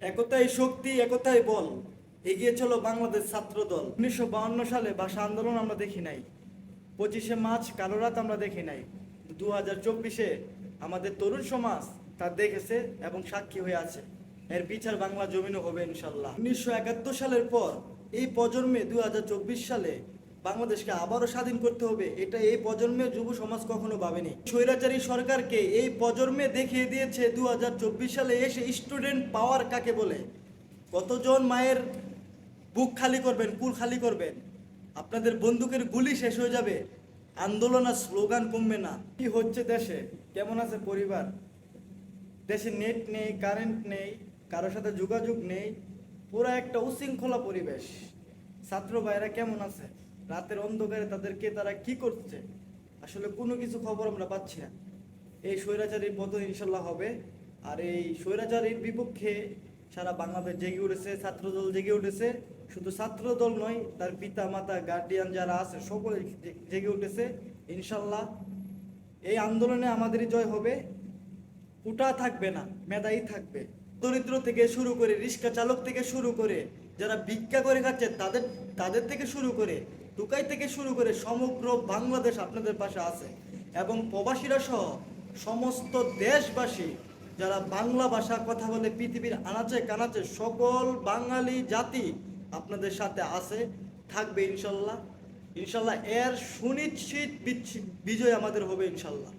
একতাই শক্তি, একতাই বল। এগিয়ে চলো বাংলাদেশ ছাত্র দল। উনিশশো সালে ভাষা আন্দোলন আমরা দেখি নাই। পঁচিশে মার্চ, কালো রাত আমরা দেখি নাই। দু হাজার চব্বিশে আমাদের তরুণ সমাজ তা দেখেছে এবং সাক্ষী হয়ে আছে। এর বিচার বাংলা জমিনও হবে ইনশাল্লাহ। উনিশশো একাত্তর সালের পর এই প্রজন্মে দু হাজার চব্বিশ সালে বাংলাদেশকে আবারও স্বাধীন করতে হবে। এটা এই প্রজন্মের যুব সমাজ কখনো ভাবেনি। স্বৈরাচারী সরকারকে এই প্রজন্মে দেখিয়ে দিয়েছে দু হাজার চব্বিশ সালে এসে স্টুডেন্ট পাওয়ার কাকে বলে? কতজন মায়ের বুক খালি করবেন, কুল খালি করবেন? আপনাদের বন্দুকের গুলি শেষ হয়ে যাবে। আন্দোলন আর স্লোগান কমবে না। কি হচ্ছে দেশে? কেমন আছে পরিবার? দেশে নেট নেই, কারেন্ট নেই, কারোর সাথে যোগাযোগ নেই, পুরো একটা উশৃঙ্খলা পরিবেশ। ছাত্র ভাইরা কেমন আছে? রাতের অন্ধকারে তাদেরকে তারা কি করছে? আসলে কোনো কিছু খবর আমরা পাচ্ছি না। এই স্বৈরাচারীর পতন ইনশাল্লাহ হবে। আর এই স্বৈরাচারীর বিপক্ষে সারা বাংলাদেশ জেগে উঠেছে, ছাত্রদল জেগে উঠেছে। শুধু ছাত্রদল নয়, তার পিতা, মাতা গার্ডিয়ান যারা আছে, সকলে জেগে উঠেছে, ইনশাল্লাহ। এই আন্দোলনে আমাদেরই জয় হবে। উটা থাকবে না, মেধাই থাকবে। দরিদ্র থেকে শুরু করে, রিক্সা চালক থেকে শুরু করে, যারা ভিক্ষা করে খাচ্ছে, তাদের তাদের থেকে শুরু করে টুকাই থেকে শুরু করে সমগ্র বাংলাদেশ আপনাদের পাশে আছে। এবং প্রবাসীরা সহ সমস্ত দেশবাসী যারা বাংলা ভাষা কথা বলে পৃথিবীর আনাচে কানাচে সকল বাঙালি জাতি আপনাদের সাথে আছে, থাকবে ইনশাল্লাহ। ইনশাল্লাহ এর সুনিশ্চিত বিজয় আমাদের হবে ইনশাল্লাহ।